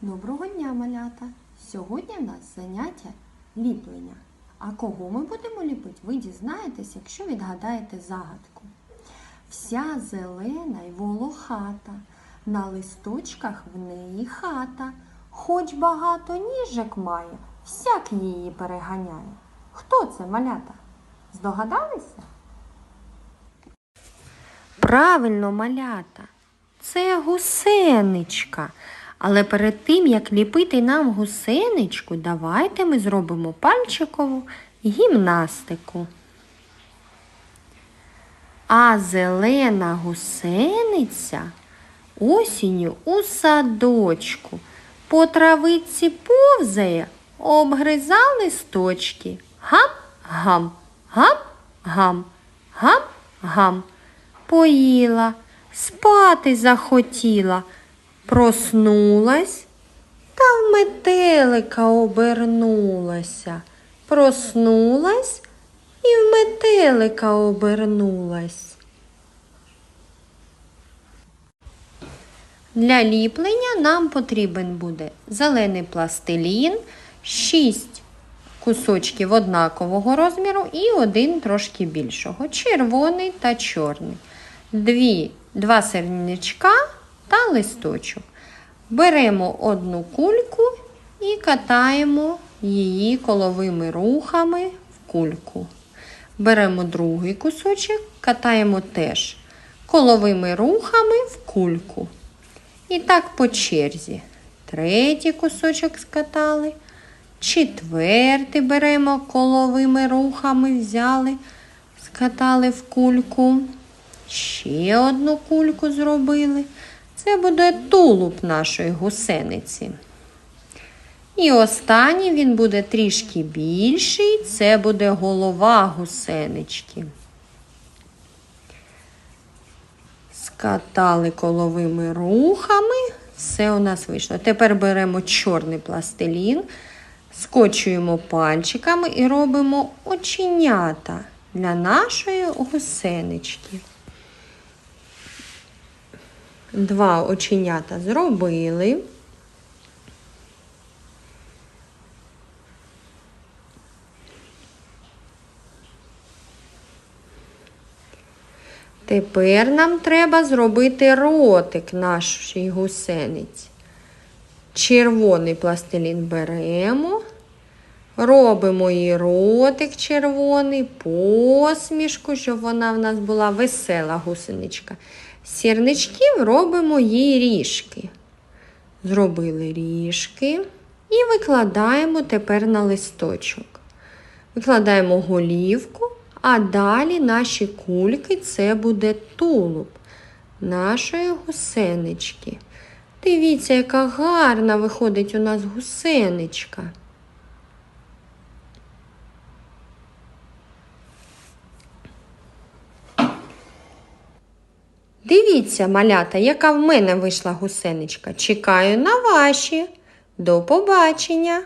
Доброго дня, малята! Сьогодні в нас заняття ліплення. А кого ми будемо ліпити, ви дізнаєтесь, якщо відгадаєте загадку. Вся зелена й волохата, на листочках в неї хата, хоч багато ніжок має, всяк її переганяє. Хто це малята? Здогадалися? Правильно, малята. Це гусеничка. Але перед тим, як ліпити нам гусеничку, давайте ми зробимо пальчикову гімнастику. А зелена гусениця осінню у садочку по травиці повзає, обгриза листочки. Гам-гам, гам-гам, гам-гам. Поїла, спати захотіла, проснулась та в метелика обернулася. Проснулась і в метелика обернулась. Для ліплення нам потрібен буде зелений пластилін, 6 кусочків однакового розміру і один трошки більшого, червоний та чорний. Дві, два серничка та листочок. Беремо одну кульку і катаємо її коловими рухами в кульку. Беремо другий кусочок, катаємо теж коловими рухами в кульку. І так по черзі. Третій кусочок скатали. Четвертий беремо коловими рухами, взяли, скатали в кульку. Ще одну кульку зробили. Це буде тулуб нашої гусениці. І останній він буде трішки більший, це буде голова гусенички. Скатали коловими рухами, все у нас вийшло. Тепер беремо чорний пластилін, скочуємо пальчиками і робимо оченята для нашої гусенички. Два оченята зробили. Тепер нам треба зробити ротик нашої гусениці. Червоний пластилін беремо, робимо їй ротик червоний, посмішку, щоб вона в нас була весела гусеничка. Сірничків робимо їй ріжки. Зробили ріжки і викладаємо тепер на листочок. Викладаємо голівку, а далі наші кульки це буде тулуб нашої гусенички. Дивіться, яка гарна виходить у нас гусеничка. Дивіться, малята, яка в мене вийшла гусеничка. Чекаю на ваші. До побачення!